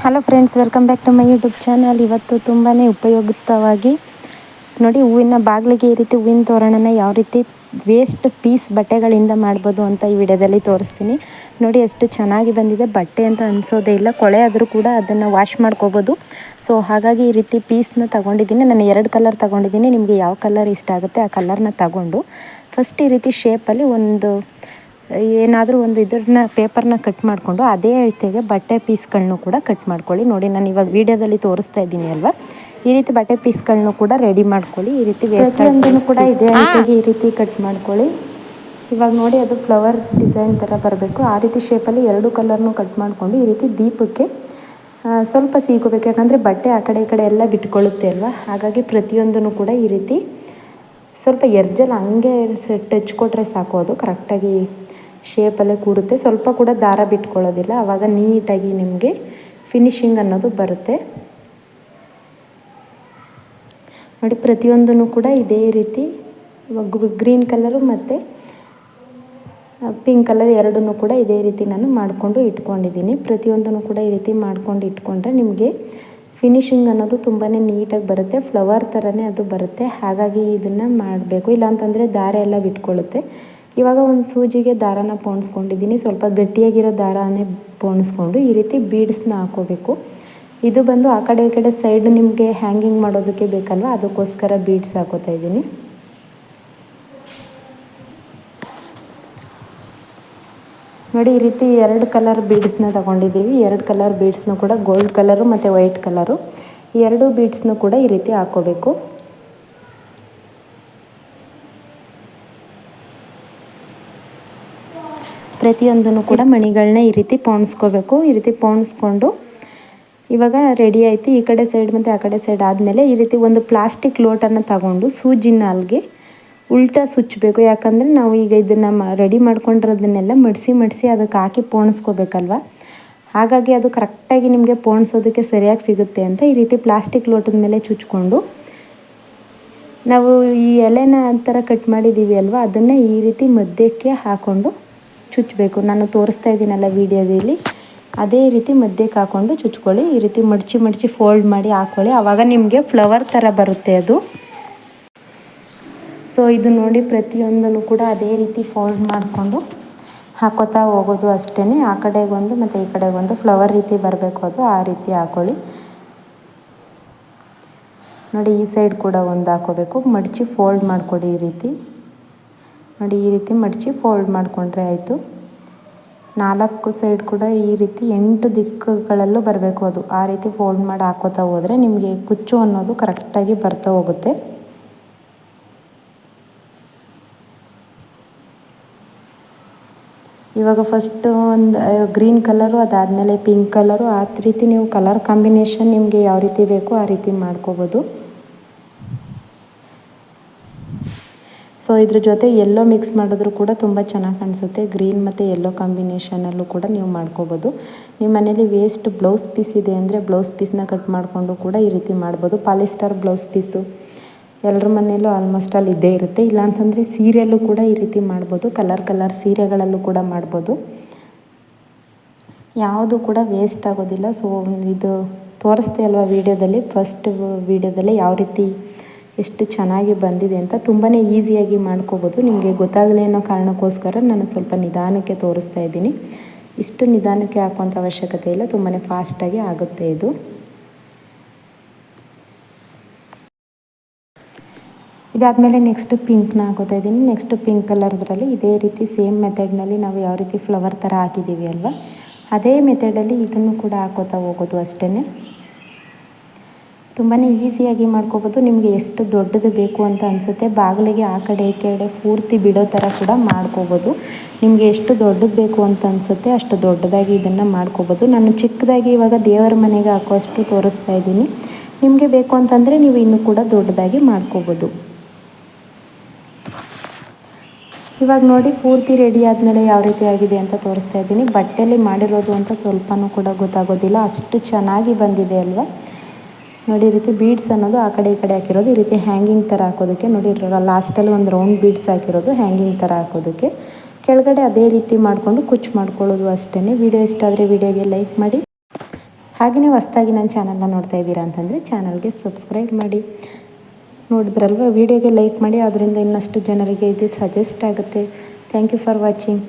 Hello friends welcome back to my YouTube channel ಇವತ್ತು ತುಂಬಾ ಉಪಯುಕ್ತವಾಗಿ ನೋಡಿ, ಹೂವಿನ ಬಾಗಿಲಿಗೆ ಈ ರೀತಿ ಹೂವಿನ ತೋರಣನ ಯಾವ ರೀತಿ ವೇಸ್ಟ್ ಪೀಸ್ ಬಟ್ಟೆಗಳಿಂದ ಮಾಡ್ಬೋದು ಅಂತ ಈ ವಿಡಿಯೋದಲ್ಲಿ ತೋರಿಸ್ತೀನಿ. ನೋಡಿ, ಎಷ್ಟು ಚೆನ್ನಾಗಿ ಬಂದಿದೆ. ಬಟ್ಟೆ ಅಂತ ಅನಿಸೋದೇ ಇಲ್ಲ. ಕೊಳೆ ಆದರೂ ಕೂಡ ಅದನ್ನು ವಾಶ್ ಮಾಡ್ಕೋಬೋದು. ಸೊ ಹಾಗಾಗಿ ಈ ರೀತಿ ಪೀಸ್ನ ತಗೊಂಡಿದ್ದೀನಿ. ನಾನು ಎರಡು ಕಲರ್ ತಗೊಂಡಿದ್ದೀನಿ. ನಿಮಗೆ ಯಾವ ಕಲರ್ ಇಷ್ಟ ಆಗುತ್ತೆ ಆ ಕಲರ್ನ ತಗೊಂಡು. ಫಸ್ಟ್ ಈ ರೀತಿ ಶೇಪಲ್ಲಿ ಒಂದು ಏನಾದರೂ ಒಂದು ಇದನ್ನ ಪೇಪರ್ನ ಕಟ್ ಮಾಡಿಕೊಂಡು ಅದೇ ಅಳತೆಗೆ ಬಟ್ಟೆ ಪೀಸ್ಗಳನ್ನೂ ಕೂಡ ಕಟ್ ಮಾಡ್ಕೊಳ್ಳಿ. ನೋಡಿ ನಾನು ಇವಾಗ ವೀಡಿಯೋದಲ್ಲಿ ತೋರಿಸ್ತಾ ಇದ್ದೀನಿ ಅಲ್ವಾ? ಈ ರೀತಿ ಬಟ್ಟೆ ಪೀಸ್ಗಳನ್ನೂ ಕೂಡ ರೆಡಿ ಮಾಡ್ಕೊಳ್ಳಿ. ಈ ರೀತಿ ವೇಸ್ಟ್ ಕೂಡ ಇದೇ ಅಳತೆಗೆ ಈ ರೀತಿ ಕಟ್ ಮಾಡ್ಕೊಳ್ಳಿ. ಇವಾಗ ನೋಡಿ ಅದು ಫ್ಲವರ್ ಡಿಸೈನ್ ಥರ ಬರಬೇಕು. ಆ ರೀತಿ ಶೇಪಲ್ಲಿ ಎರಡು ಕಲರ್ನು ಕಟ್ ಮಾಡಿಕೊಂಡು ಈ ರೀತಿ ದೀಪಕ್ಕೆ ಸ್ವಲ್ಪ ಸೀಕೋಬೇಕು. ಯಾಕಂದರೆ ಬಟ್ಟೆ ಆ ಕಡೆ ಈ ಕಡೆ ಎಲ್ಲ ಬಿಟ್ಕೊಳ್ಳುತ್ತೆ ಅಲ್ವಾ? ಹಾಗಾಗಿ ಪ್ರತಿಯೊಂದನ್ನು ಕೂಡ ಈ ರೀತಿ ಸ್ವಲ್ಪ ಎರ್ಜಲ್ ಹಂಗೆ ಟಚ್ ಕೊಟ್ಟರೆ ಸಾಕು, ಅದು ಕರೆಕ್ಟಾಗಿ ಶೇಪಲ್ಲೇ ಕೂರುತ್ತೆ. ಸ್ವಲ್ಪ ಕೂಡ ದಾರ ಬಿಟ್ಕೊಳ್ಳೋದಿಲ್ಲ ಆವಾಗ ನೀಟಾಗಿ ನಿಮಗೆ ಫಿನಿಶಿಂಗ್ ಅನ್ನೋದು ಬರುತ್ತೆ. ನೋಡಿ ಪ್ರತಿಯೊಂದೂ ಕೂಡ ಇದೇ ರೀತಿ ಗ್ರೀನ್ ಕಲರು ಮತ್ತು ಪಿಂಕ್ ಕಲರ್ ಎರಡೂ ಕೂಡ ಇದೇ ರೀತಿ ನಾನು ಮಾಡಿಕೊಂಡು ಇಟ್ಕೊಂಡಿದ್ದೀನಿ. ಪ್ರತಿಯೊಂದನ್ನು ಕೂಡ ಈ ರೀತಿ ಮಾಡ್ಕೊಂಡು ಇಟ್ಕೊಂಡ್ರೆ ನಿಮಗೆ ಫಿನಿಶಿಂಗ್ ಅನ್ನೋದು ತುಂಬಾ ನೀಟಾಗಿ ಬರುತ್ತೆ. ಫ್ಲವರ್ ಥರನೇ ಅದು ಬರುತ್ತೆ. ಹಾಗಾಗಿ ಇದನ್ನು ಮಾಡಬೇಕು. ಇಲ್ಲಾಂತಂದರೆ ದಾರ ಎಲ್ಲ ಬಿಟ್ಕೊಳ್ಳುತ್ತೆ ಇವಾಗ ಒಂದು ಸೂಜಿಗೆ ದಾರಾನ ಪೋಣಿಸ್ಕೊಂಡಿದ್ದೀನಿ ಸ್ವಲ್ಪ ಗಟ್ಟಿಯಾಗಿರೋ ದಾರನೇ ಪೋಣಿಸ್ಕೊಂಡು ಈ ರೀತಿ ಬೀಡ್ಸ್ನ ಹಾಕೋಬೇಕು. ಇದು ಬಂದು ಆ ಕಡೆ ಈ ಕಡೆ ಸೈಡ್ ನಿಮಗೆ ಹ್ಯಾಂಗಿಂಗ್ ಮಾಡೋದಕ್ಕೆ ಬೇಕಲ್ವ? ಅದಕ್ಕೋಸ್ಕರ ಬೀಡ್ಸ್ ಹಾಕೋತಾ ಇದ್ದೀನಿ. ನೋಡಿ, ಈ ರೀತಿ ಎರಡು ಕಲರ್ ಬೀಡ್ಸ್ನ ತಗೊಂಡಿದ್ದೀವಿ. ಎರಡು ಕಲರ್ ಬೀಡ್ಸ್ನು ಕೂಡ ಗೋಲ್ಡ್ ಕಲರು ಮತ್ತು ವೈಟ್ ಕಲರು ಎರಡು ಬೀಡ್ಸ್ನು ಕೂಡ ಈ ರೀತಿ ಹಾಕೋಬೇಕು. ಪ್ರತಿಯೊಂದನ್ನು ಕೂಡ ಮಣಿಗಳನ್ನ ಈ ರೀತಿ ಪೋಣಿಸ್ಕೋಬೇಕು. ಈ ರೀತಿ ಪೋಣಿಸ್ಕೊಂಡು ಇವಾಗ ರೆಡಿ ಆಯಿತು. ಈ ಕಡೆ ಸೈಡ್ ಮತ್ತು ಆ ಕಡೆ ಸೈಡ್ ಆದಮೇಲೆ ಈ ರೀತಿ ಒಂದು ಪ್ಲಾಸ್ಟಿಕ್ ಲೋಟನ್ನು ತಗೊಂಡು ಸೂಜಿನ ಅಲ್ಲಿಗೆ ಉಲ್ಟಾ ಸುಚ್ಚಬೇಕು. ಯಾಕಂದರೆ ನಾವು ಈಗ ಇದನ್ನು ರೆಡಿ ಮಾಡ್ಕೊಂಡಿರೋದನ್ನೆಲ್ಲ ಮಡಿಸಿ ಮಡಿಸಿ ಅದಕ್ಕೆ ಹಾಕಿ ಪೋಣಿಸ್ಕೋಬೇಕಲ್ವ? ಹಾಗಾಗಿ ಅದು ಕರೆಕ್ಟಾಗಿ ನಿಮಗೆ ಪೋಣಿಸೋದಕ್ಕೆ ಸರಿಯಾಗಿ ಸಿಗುತ್ತೆ ಅಂತ ಈ ರೀತಿ ಪ್ಲಾಸ್ಟಿಕ್ ಲೋಟದ ಮೇಲೆ ಚುಚ್ಕೊಂಡು ನಾವು ಈ ಎಲೆನ ಥರ ಕಟ್ ಮಾಡಿದ್ದೀವಿ ಅಲ್ವಾ? ಅದನ್ನು ಈ ರೀತಿ ಮಧ್ಯಕ್ಕೆ ಹಾಕ್ಕೊಂಡು ಚುಚ್ಚಬೇಕು ನಾನು ತೋರಿಸ್ತಾ ಇದ್ದೀನಲ್ಲ ವೀಡಿಯೋದಲ್ಲಿ. ಅದೇ ರೀತಿ ಮಧ್ಯಕ್ಕೆ ಹಾಕ್ಕೊಂಡು ಚುಚ್ಕೊಳ್ಳಿ. ಈ ರೀತಿ ಮಡಚಿ ಮಡಚಿ ಫೋಲ್ಡ್ ಮಾಡಿ ಹಾಕ್ಕೊಳ್ಳಿ ಆವಾಗ ನಿಮಗೆ ಫ್ಲವರ್ ಥರ ಬರುತ್ತೆ ಅದು. ಸೊ ಇದು ನೋಡಿ ಪ್ರತಿಯೊಂದನ್ನು ಕೂಡ ಅದೇ ರೀತಿ ಫೋಲ್ಡ್ ಮಾಡಿಕೊಂಡು ಹಾಕೋತಾ ಹೋಗೋದು ಅಷ್ಟೇ ಆ ಕಡೆಗೊಂದು ಮತ್ತು ಈ ಕಡೆಗೊಂದು ಫ್ಲವರ್ ರೀತಿ ಬರಬೇಕು ಅದು, ಆ ರೀತಿ ಹಾಕ್ಕೊಳ್ಳಿ ನೋಡಿ, ಈ ಸೈಡ್ ಕೂಡ ಒಂದು ಹಾಕೋಬೇಕು. ಮಡಚಿ ಫೋಲ್ಡ್ ಮಾಡಿಕೊಡಿ ಈ ರೀತಿ. ನೋಡಿ, ಈ ರೀತಿ ಮಡಚಿ ಫೋಲ್ಡ್ ಮಾಡಿಕೊಂಡ್ರೆ ಆಯಿತು. ನಾಲ್ಕು ಸೈಡ್ ಕೂಡ ಈ ರೀತಿ ಎಂಟು ದಿಕ್ಕುಗಳಲ್ಲೂ ಬರಬೇಕು ಅದು. ಆ ರೀತಿ ಫೋಲ್ಡ್ ಮಾಡಿ ಹಾಕೋತಾ ಹೋದರೆ ನಿಮಗೆ ಕುಚ್ಚು ಅನ್ನೋದು ಕರೆಕ್ಟಾಗಿ ಬರ್ತಾ ಹೋಗುತ್ತೆ. ಇವಾಗ ಫಸ್ಟು ಒಂದು ಗ್ರೀನ್ ಕಲರು ಅದಾದಮೇಲೆ ಪಿಂಕ್ ಕಲರು ಆ ರೀತಿ ನೀವು ಕಲರ್ ಕಾಂಬಿನೇಷನ್ ನಿಮಗೆ ಯಾವ ರೀತಿ ಬೇಕೋ ಆ ರೀತಿ ಮಾಡ್ಕೋಬೋದು. ಸೊ ಇದ್ರ ಜೊತೆ ಎಲ್ಲೋ ಮಿಕ್ಸ್ ಮಾಡಿದ್ರು ಕೂಡ ತುಂಬ ಚೆನ್ನಾಗಿ ಕಾಣಿಸುತ್ತೆ. ಗ್ರೀನ್ ಮತ್ತು ಎಲ್ಲೋ ಕಾಂಬಿನೇಷನಲ್ಲೂ ಕೂಡ ನೀವು ಮಾಡ್ಕೋಬೋದು. ನಿಮ್ಮ ಮನೇಲಿ ವೇಸ್ಟ್ ಬ್ಲೌಸ್ ಪೀಸ್ ಇದೆ ಅಂದರೆ ಬ್ಲೌಸ್ ಪೀಸ್ನ ಕಟ್ ಮಾಡಿಕೊಂಡು ಕೂಡ ಈ ರೀತಿ ಮಾಡ್ಬೋದು. ಪಾಲಿಸ್ಟರ್ ಬ್ಲೌಸ್ ಪೀಸು ಎಲ್ಲರ ಮನೆಯಲ್ಲೂ ಆಲ್ಮೋಸ್ಟ್ ಅಲ್ಲಿ ಇದ್ದೇ ಇರುತ್ತೆ. ಇಲ್ಲಾಂತಂದರೆ ಸೀರೆಯಲ್ಲೂ ಕೂಡ ಈ ರೀತಿ ಮಾಡ್ಬೋದು. ಕಲರ್ ಕಲರ್ ಸೀರೆಗಳಲ್ಲೂ ಕೂಡ ಮಾಡ್ಬೋದು. ಯಾವುದು ಕೂಡ ವೇಸ್ಟ್ ಆಗೋದಿಲ್ಲ. ಸೊ ಇದು ತೋರಿಸ್ತೆ ಅಲ್ವಾ ವೀಡಿಯೋದಲ್ಲಿ? ಫಸ್ಟ್ ವೀಡಿಯೋದಲ್ಲಿ ಯಾವ ರೀತಿ ಎಷ್ಟು ಚೆನ್ನಾಗಿ ಬಂದಿದೆ ಅಂತ ತುಂಬಾ ಈಸಿಯಾಗಿ ಮಾಡ್ಕೋಬೋದು. ನಿಮಗೆ ಗೊತ್ತಾಗಲಿ ಅನ್ನೋ ಕಾರಣಕ್ಕೋಸ್ಕರ ನಾನು ಸ್ವಲ್ಪ ನಿಧಾನಕ್ಕೆ ತೋರಿಸ್ತಾ ಇದ್ದೀನಿ. ಇಷ್ಟು ನಿಧಾನಕ್ಕೆ ಹಾಕುವಂಥ ಅವಶ್ಯಕತೆ ಇಲ್ಲ. ತುಂಬಾ ಫಾಸ್ಟಾಗಿ ಆಗುತ್ತೆ ಇದು. ಇದಾದಮೇಲೆ ನೆಕ್ಸ್ಟ್ ಪಿಂಕ್ನ ಹಾಕೋತಾ ಇದ್ದೀನಿ. ನೆಕ್ಸ್ಟ್ ಪಿಂಕ್ ಕಲರ್ದ್ರಲ್ಲಿ ಇದೇ ರೀತಿ ಸೇಮ್ ಮೆಥಡ್ನಲ್ಲಿ ನಾವು ಯಾವ ರೀತಿ ಫ್ಲವರ್ ಥರ ಹಾಕಿದ್ದೀವಿ ಅಲ್ವಾ? ಅದೇ ಮೆಥಡಲ್ಲಿ ಇದನ್ನು ಕೂಡ ಹಾಕೋತಾ ಹೋಗೋದು ಅಷ್ಟೇ ತುಂಬಾ ಈಸಿಯಾಗಿ ಮಾಡ್ಕೋಬೋದು. ನಿಮಗೆ ಎಷ್ಟು ದೊಡ್ಡದು ಬೇಕು ಅಂತ ಅನಿಸುತ್ತೆ, ಬಾಗಿಲಿಗೆ ಆ ಕಡೆ ಈ ಕಡೆ ಪೂರ್ತಿ ಬಿಡೋ ಥರ ಕೂಡ ಮಾಡ್ಕೋಬೋದು. ನಿಮಗೆ ಎಷ್ಟು ದೊಡ್ಡದು ಬೇಕು ಅಂತ ಅನಿಸುತ್ತೆ, ಅಷ್ಟು ದೊಡ್ಡದಾಗಿ ಇದನ್ನು ಮಾಡ್ಕೋಬೋದು. ನಾನು ಚಿಕ್ಕದಾಗಿ ಇವಾಗ ದೇವರ ಮನೆಗೆ ಹಾಕೋಷ್ಟು ತೋರಿಸ್ತಾ ಇದ್ದೀನಿ. ನಿಮಗೆ ಬೇಕು ಅಂತಂದರೆ ನೀವು ಇನ್ನೂ ಕೂಡ ದೊಡ್ಡದಾಗಿ ಮಾಡ್ಕೋಬೋದು. ಇವಾಗ ನೋಡಿ ಪೂರ್ತಿ ರೆಡಿ ಆದಮೇಲೆ ಯಾವ ರೀತಿ ಆಗಿದೆ ಅಂತ ತೋರಿಸ್ತಾ ಇದ್ದೀನಿ. ಬಟ್ಟೆಯಲ್ಲಿ ಮಾಡಿರೋದು ಅಂತ ಸ್ವಲ್ಪನೂ ಕೂಡ ಗೊತ್ತಾಗೋದಿಲ್ಲ. ಅಷ್ಟು ಚೆನ್ನಾಗಿ ಬಂದಿದೆ ಅಲ್ವಾ? ನೋಡಿ ರೀತಿ ಬೀಡ್ಸ್ ಅನ್ನೋದು ಆ ಕಡೆ ಈ ಕಡೆ ಹಾಕಿರೋದು. ಈ ರೀತಿ ಹ್ಯಾಂಗಿಂಗ್ ಥರ ಹಾಕೋದಕ್ಕೆ ನೋಡಿ ಲಾಸ್ಟಲ್ಲಿ ಒಂದು ರೌಂಡ್ ಬೀಡ್ಸ್ ಹಾಕಿರೋದು ಹ್ಯಾಂಗಿಂಗ್ ಥರ ಹಾಕೋದಕ್ಕೆ. ಕೆಳಗಡೆ ಅದೇ ರೀತಿ ಮಾಡಿಕೊಂಡು ಕುಚ್ಚು ಮಾಡ್ಕೊಳ್ಳೋದು ಅಷ್ಟೇ ವಿಡಿಯೋ ಇಷ್ಟ ಆದರೆ ವಿಡಿಯೋಗೆ ಲೈಕ್ ಮಾಡಿ. ಹಾಗೆಯೇ ಹೊಸ್ದಾಗಿ ನನ್ನ ಚಾನಲ್ನ ನೋಡ್ತಾ ಇದ್ದೀರಾ ಅಂತಂದರೆ ಚಾನಲ್ಗೆ ಸಬ್ಸ್ಕ್ರೈಬ್ ಮಾಡಿ. ನೋಡಿದ್ರಲ್ವ? ವಿಡಿಯೋಗೆ ಲೈಕ್ ಮಾಡಿ ಅದರಿಂದ ಇನ್ನಷ್ಟು ಜನರಿಗೆ ಇದು ಸಜೆಸ್ಟ್ ಆಗುತ್ತೆ. Thank you for watching